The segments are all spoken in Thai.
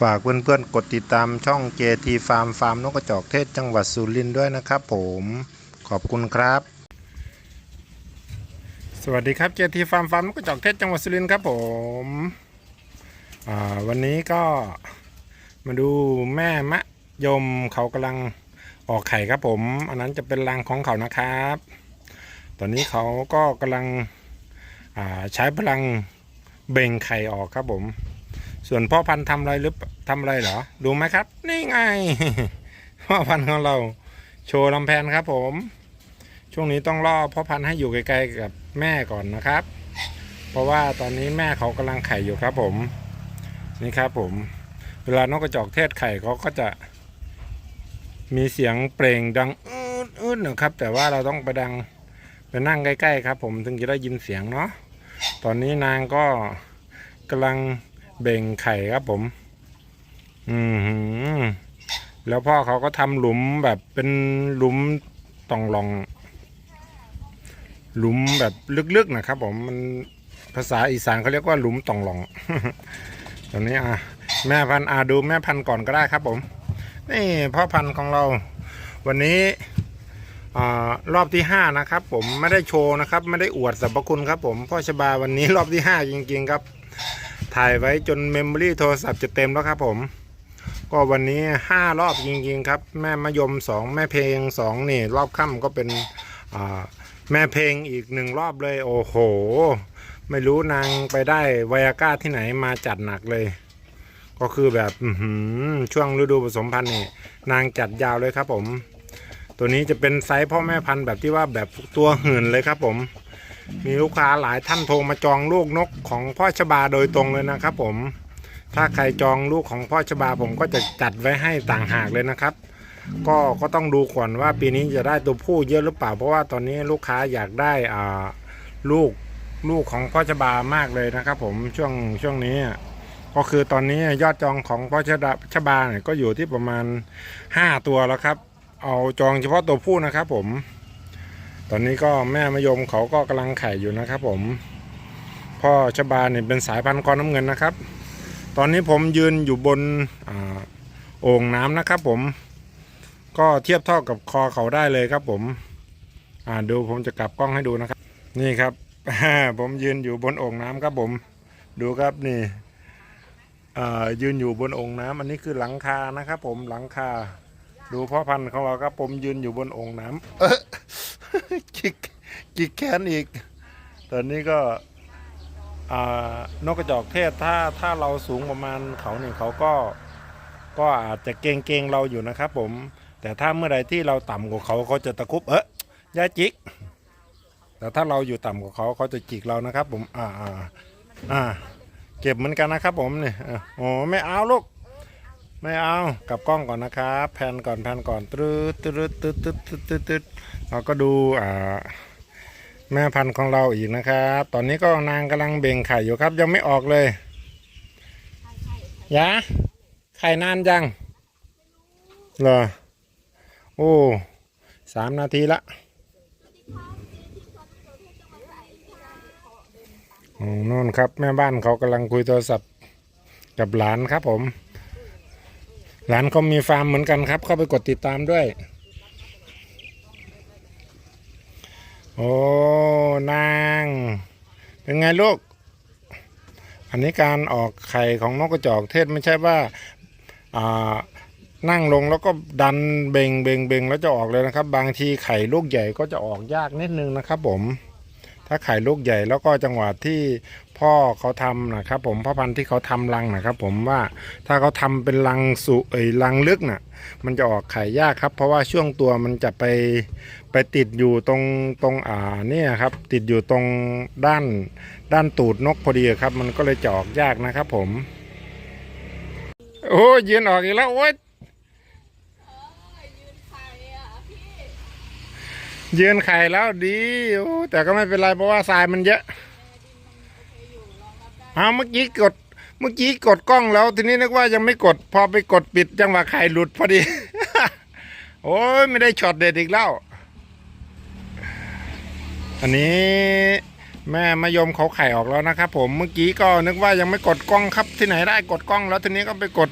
ฝากเพื่อนๆกดติดตามช่อง JT Farm ฟาร์มนกกระจอกเทศจังหวัดสุรินทร์ด้วยนะครับผมขอบคุณครับ สวัสดีครับ JT Farm ฟาร์มนกกระจอกเทศจังหวัดสุรินทร์ครับผมวันนี้ก็มาดูแม่มะยมเขากำลังออกไข่ครับผม อันนั้นจะเป็นรังของเขานะครับ ตอนนี้เขาก็กำลังใช้พลังเบ่งไข่ออกครับผม ส่วนพ่อพันธุ์ทำอะไรหรือทำอะไรเหรอ ดูไหมครับ นี่ไง พ่อพันธุ์ของเราโชว์ลำแพนครับผม ช่วงนี้ต้องล่อพ่อพันธุ์ให้อยู่ไกลๆกับแม่ก่อนนะครับ เพราะว่าตอนนี้แม่เขากำลังไข่อยู่ครับผม นี่ครับผม เวลานกกระจอกเทศไข่เขาก็จะมีเสียงเปล่งดังอืดอืดนะครับ แต่ว่าเราต้องไปดังไปนั่งใกล้ๆครับ ผมถึงจะได้ยินเสียงเนาะตอนนี้นางก็กำลัง เบ่งไข่ครับผม อืมแล้วพ่อเขาก็ทำหลุมแบบเป็นหลุมตองรอง หลุมแบบลึกๆนะครับ ผมมันภาษาอีสานเขาเรียกว่าหลุมตองรองตอนนี้อะแม่พันธุ์อะดูแม่พันธุ์ก่อนก็ได้ครับ ผม นี่พ่อพันธุ์ของเรา วันนี้อรอบที่ห้านะครับ ผมไม่ได้โชว์นะครับ ไม่ได้อวดสรรพคุณครับ ผมพ่อชบาวันนี้รอบที่ห้าจริง ๆ ครับ ถ่ายไว้จนเมมโมรี่โทรศัพท์จะเต็มแล้วครับผม ก็วันนี้ห้ารอบจริงๆครับ แม่มะยมสองแม่เพลงสองนี่ รอบค่ำก็เป็นแม่เพลงอีกหนึ่งรอบเลย โอ้โห ไม่รู้นางไปได้ไวอาก้าที่ไหนมาจัดหนักเลย ก็คือแบบอื้อหือช่วงฤดูผสมพันธุ์นี่นางจัดยาวเลยครับผม ตัวนี้จะเป็นไซส์พ่อแม่พันธุ์แบบที่ว่าแบบตัวหื่นเลยครับผม มีลูกค้าหลายท่านโทรมาจองลูกนกของพ่อชบาโดยตรงเลยนะครับผม ถ้าใครจองลูกของพ่อชบาผมก็จะจัดไว้ให้ต่างหากเลยนะครับ ก็ก็ต้องดูก่อนว่าปีนี้จะได้ตัวผู้เยอะหรือเปล่า เพราะว่าตอนนี้ลูกค้าอยากได้อ่าลูกลูกของพ่อชบามากเลยนะครับ ผมช่วงช่วงนี้ก็คือตอนนี้ยอดจองของพ่อชบาชบาเนี่ยก็อยู่ที่ประมาณ 5 ตัวแล้วครับ เอาจองเฉพาะตัวผู้นะครับผม ตอนนี้ก็แม่มะยมเขาก็กำลังไข่อยู่นะครับ ผม พ่อชบาเนี่ยเป็นสายพันธุ์คอน้ำเงินนะครับ ตอนนี้ผมยืนอยู่บนโอ่งน้ำนะครับ ผม ก็เทียบเท่ากับคอเขาได้เลยครับ ผมดูผมจะกลับกล้องให้ดูนะครับ นี่ครับผมยืนอยู่บนโอ่งน้ำครับผม ดูครับนี่ยืนอยู่บนโอ่งน้ำอันนี้คือหลังคานะครับผมหลังคา ดูพ่อพันธุ์ของเราครับผมยืนอยู่บนโอ่งน้ำ เออจิกจิกแขนอีก ตอนนี้ก็นกกระจอกเทศถ้าถ้าเราสูงประมาณเขาเนี่ยเขาก็ก็อาจจะเกงเกงเราอยู่นะครับผม แต่ถ้าเมื่อใดที่เราต่ำกว่าเขาเขาจะตะคุบเอ๊ะอยาจิก แต่ถ้าเราอยู่ต่ำกว่าเขาเขาจะจิกเรานะครับ ผม อ่าอ่าอ่าเก็บเหมือนกันนะครับผมเนี่ยอะโอ้ไม่เอาลูก ไม่เอากลับกล้องก่อนนะครับแพนก่อนแพนก่อนตรึดตรึดตรึดตรึดตรึดตรึดตรึดเราก็ดูอ่าแม่พันธุ์ของเราอีกนะครับ ตอนนี้ก็นางกำลังเบ่งไข่อยู่ครับ ยังไม่ออกเลยยะไข่นานยังเหรอโอ้สามนาทีละโอ้นู่นครับ แม่บ้านเขากำลังคุยโทรศัพท์กับหลานครับผม หลานเขามีฟาร์มเหมือนกันครับ เข้าไปกดติดตามด้วย โอ้นาง เป็นไงลูก อันนี้การออกไข่ของนกกระจอกเทศไม่ใช่ว่าอ่านั่งลงแล้วก็ดันเบงเบงเบงแล้วจะออกเลยนะครับ บางทีไข่ลูกใหญ่ก็จะออกยากนิดนึงนะครับผม ถ้าไข่ลูกใหญ่แล้วก็จังหวะที่พ่อเขาทำนะครับผมพ่อพันธุ์ที่เขาทำรังนะครับ ผมว่าถ้าเขาทำเป็นรังสุเอยรังลึกน่ะ มันจะออกไข่ยากครับ เพราะว่าช่วงตัวมันจะไปไปติดอยู่ตรงตรงอ่าเนี่ยครับ ติดอยู่ตรงด้านด้านตูดนกพอดีครับ มันก็เลยจะออกยากนะครับ ผม โอ้ยยืนออกอีกแล้วโอ้ย ยืนไข่แล้วดีโอ้แต่ก็ไม่เป็นไรเพราะว่าทรายมันเยอะเอาเมื่อกี้กด เมื่อกี้กดกล้องแล้ว ทีนี้นึกว่ายังไม่กด พอไปกดปิดจังหวะไข่หลุดพอดี โอ้ยไม่ได้ช็อตเด็ดอีกแล้ว อันนี้แม่มายมเขาไข่ออกแล้วนะครับ ผมเมื่อกี้ก็นึกว่ายังไม่กดกล้องครับที่ไหนได้กดกล้อง แล้วทีนี้ก็ไปกด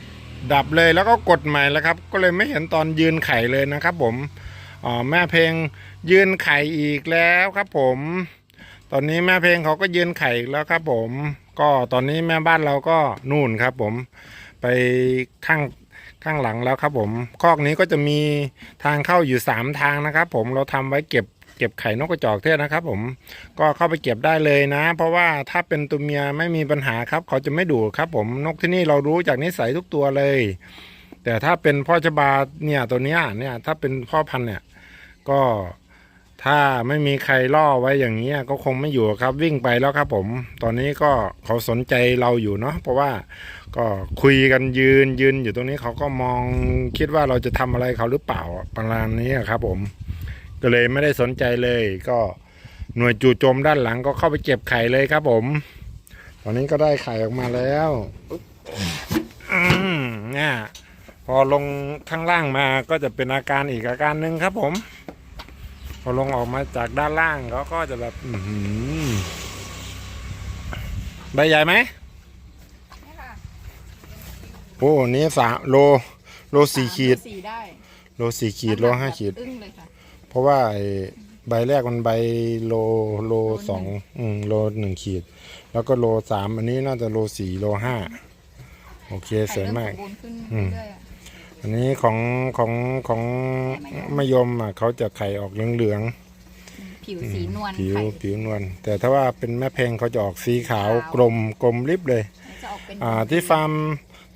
ดับเลยแล้วก็กดใหม่แล้วครับ ก็เลยไม่เห็นตอนยืนไข่เลยนะครับ ผม อ๋อแม่เพลงยืนไข่อีกแล้วครับผม ตอนนี้แม่เพลงเขาก็ยืนไข่แล้วครับผม ก็ตอนนี้แม่บ้านเราก็นู่นครับผมไปข้างข้างหลังแล้วครับผม คอกนี้ก็จะมีทางเข้าอยู่สามทางนะครับ ผมเราทำไว้เก็บเก็บไข่นกกระจอกเทศนะครับ ผมก็เข้าไปเก็บได้เลยนะ เพราะว่าถ้าเป็นตัวเมียไม่มีปัญหาครับ เขาจะไม่ดุครับ ผมนกที่นี่เรารู้จากนิสัยทุกตัวเลย แต่ถ้าเป็นพ่อชบาเนี่ยตัวเนี้ยเนี่ยถ้าเป็นพ่อพันธุ์เนี่ย ก็ถ้าไม่มีใครล่อไว้อย่างเงี้ก็คงไม่อยู่ครับวิ่งไปแล้วครับ ผม ตอนนี้ก็เขาสนใจเราอยู่เนาะเพราะว่าก็คุยกันยืนยืนอยู่ตรงนี้เขาก็มองคิดว่าเราจะทำอะไรเขาหรือเปล่าประมาณนี้ครับ ผม ก็เลยไม่ได้สนใจเลย ก็หน่วยจู่โจมด้านหลังก็เข้าไปเก็บไข่เลยครับ ผม ตอนนี้ก็ได้ไข่ออกมาแล้วเนี่ยพอลงข้างล่างมาก็จะเป็นอาการอีกอาการหนึ่งครับ ผม พอลงออกมาจากด้านล่างเขาก็จะแบบอือหือใบใหญ่ไหมนี่ค่ะโอ้นี่สามโลโลสี่ขีดสี่ได้โลสี่ขีดโลห้าขีดอึ้งเลยค่ะเพราะว่าไอ้ใบแรกมันใบโลโลสองอืมโลหนึ่งขีด แล้วก็โลสามอันนี้น่าจะโลสี่โลห้าโอเคสวยมากไข่เริ่สมบูรณ์ขึ้นอืมเรื่ อยๆอะอันนี้ของของของมะยมอะเขาจะไข่ออกเหลืองผิวสีนวลๆผิวไข่ผิวนวลแต่ถ้าว่าเป็นแม่เพลงเขาจะออกสีขาวขาวกลมกลมริบเลย จะออกเป็นอ่าที่ฟาร์ม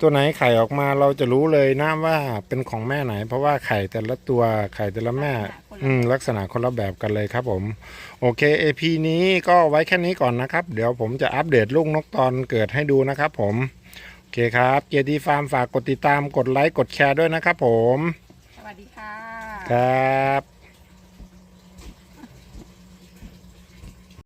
ตัวไหนไข่ออกมาเราจะรู้เลยนะว่าเป็นของแม่ไหน เพราะว่าไข่แต่ละตัวไข่แต่ละแม่อืมลักษณะคนละแบบกันเลยครับผม โอเค AP นี้ก็ไว้แค่นี้ก่อนนะครับ เดี๋ยวผมจะอัปเดตลูกนกตอนเกิดให้ดูนะครับผมโอ เคครับเจดีฟาร์มฝากกดติดตามกดไลค์กดแชร์ด้วยนะครับผม สวัสดีค่ะ ครับ